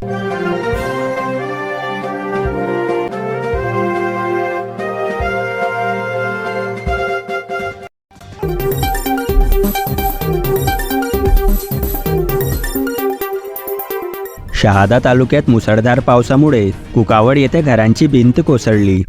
शहादा तालुक्यात मुसळधार पावसामुळे कुकावड येथे घरांची भिंत कोसळली.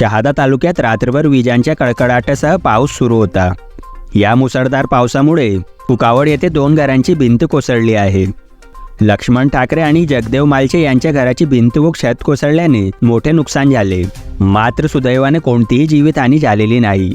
शहादा तालुक्यात रात्रभर विजांच्या कडकडाटासह पाऊस सुरू होता. या मुसळधार पावसामुळे कुकावड येथे दोन घरांची भिंत कोसळली आहे. लक्ष्मण ठाकरे आणि जगदेव मालचे यांच्या घराची भिंत व छत कोसळल्याने मोठे नुकसान झाले. मात्र सुदैवाने कोणतीही जीवितहानी झालेली नाही.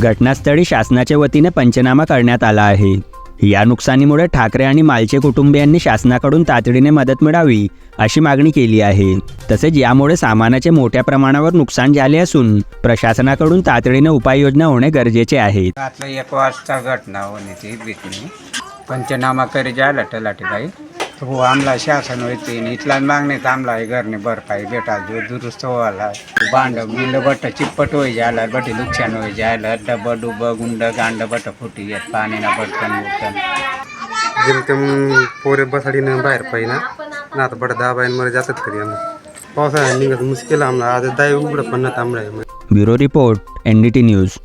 घटनास्थळी शासनाच्या वतीने पंचनामा करण्यात आला आहे. या नुकसानीमुळे ठाकरे आणि मालचे कुटुंबियांनी शासनाकडून तातडीने मदत मिळावी अशी मागणी केली आहे. तसेच यामुळे सामानाचे मोठ्या प्रमाणावर नुकसान झाले असून प्रशासनाकडून तातडीने उपाययोजना होणे गरजेचे आहे. एक वाजता घटना होणे ती पंचनामा करी जायला तलाठीबाई तो आमला शासन होते इथला मागणे थांबला आहे घरने भरपाई भेटा जो दुरुस्त व्हायला. बांड बिल बट चिप्पट होई जायला बटी नुकसान होई जायला. डब डुब गुंड गांड बट फुटी येत पाणीना बटकन बुटकन जेमतेम पोरे बसाडीनं बाहेर पाहिजे ना आता बडा दहा बायांमध्ये जातात कधी आम्ही. पावसाळ्यात निघत मुश्किल आम्हाला. आता दाय उघडं पण ना थांबलाय bureau report N D T news.